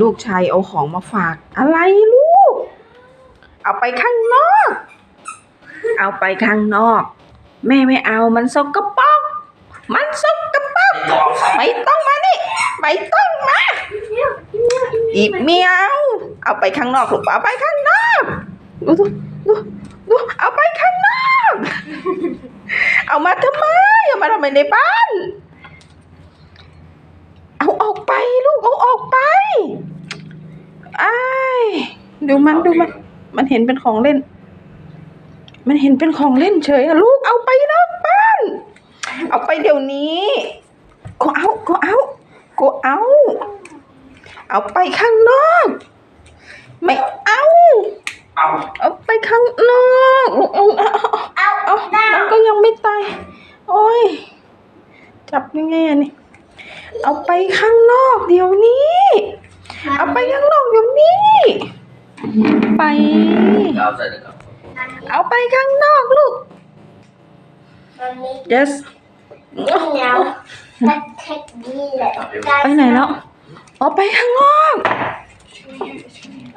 ลูกชายเอาของมาฝาก อะไรลูก เอาไปข้างนอก เอาไปข้างนอก แม่ไม่เอามันสกปรกมันสกปรกไม่ต้องมานี่ไม่ต้องมาอีเมียวเอาไปข้างนอกลูกเอาไปข้างนอกดูดูดูดูเอาไปข้างนอก เอามาทำไมเอามาทำไมในบ้าน เอาออกไปลูกเอาออกไป ดูมันดูมัน มันเห็นเป็นของเล่น มันเห็นเป็นของเล่นเฉยอะลูกเอาไปนอกบ้าน เอาไปเดี๋ยวนี้ก็เอาก็เอาก็เอา เอาไปข้างนอก ไม่เอา เอาเอาไปข้างนอกลูกเอาเอาเอาเอามันก็ยังไม่ตาย โอ้ย จับยังไงอะนี่ เอาไปข้างนอกเดี๋ยวนี้ เอาไปข้างนอกเดี๋ยวนี้ ไป เอาใส่เลยครับเอาไปข้างนอกลูกมันมี yes เหนียวแต่เทคดีแหละไปไหนแล้วเอาไปข้างนอก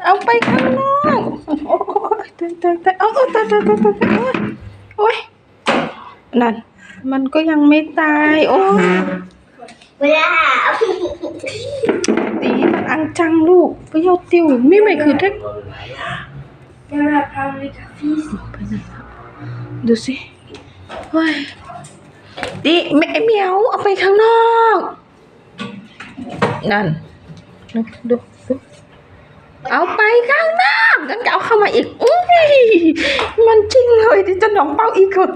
เอาไปข้างนอกโอ้ยตายตายตายเอาเอาตายตายตายตายตายโอ้ยนั่นมันก็ยังไม่ตาย โอ้ยเวลาเอาตีมันอัง จังลูกไปเอาติวไม่ไม่คือเทคเวลาพาไปกับพี่ไปไหนแล้วดูสิเฮ้ยดิแม่เหมียวเอาไปข้างนอก นั่นดูดูดูเอาไปข้างนอกงั้นก็เอาเข้ามาอีกอุ้ยมันจริงเลยที่จะหนองเป้าอีกคือ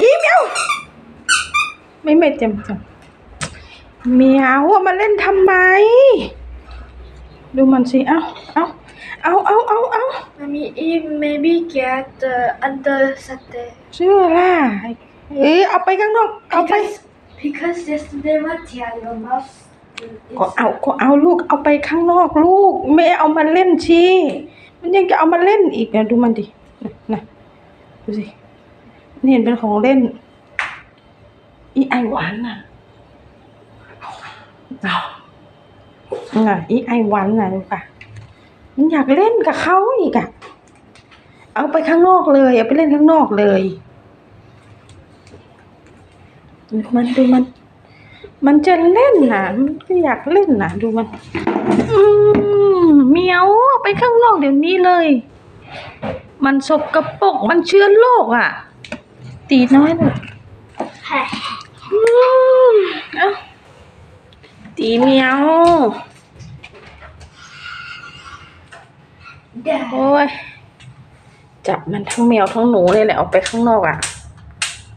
อีเหมียวไม่ไม่เจ็มจัง เหมียวเอามาเล่นทำไม ดูมันสิเอาเอาเอาเอาเอาเอา Mommy, if maybe get the under Saturday เชื่อล่ะเอ้ยเอาไปข้างนอกเอาไป because because yesterday what tear your mouth ก็เอาก็เอาลูกเอาไปข้างนอกลูกไม่เอามาเล่นชีมันยังจะเอามาเล่นอีกนะดูมันดิน่ะน่ะดูสิมันเห็นเป็นของเล่น อีไอหวานน่ะเอา น่ะอีไอหวานน่ะดูป่ะมันอยากเล่นกับเขาอีกอะเอาไปข้างนอกเลยเอาไปเล่นข้างนอกเลยดูมันดูมัน มันจะเล่นน่ะมันก็อยากเล่นน่ะดูมันอืมเหมียวเอาไปข้างนอกเดี๋ยวนี้เลย มันสกปรกมันเชื้อโรคอะ ตีน้อยหน่อยอืมเอ้า ตีเหมียวโอ้ยจับมันทั้งแมวทั้งหนูเลยแหละออกไปข้างนอกอะ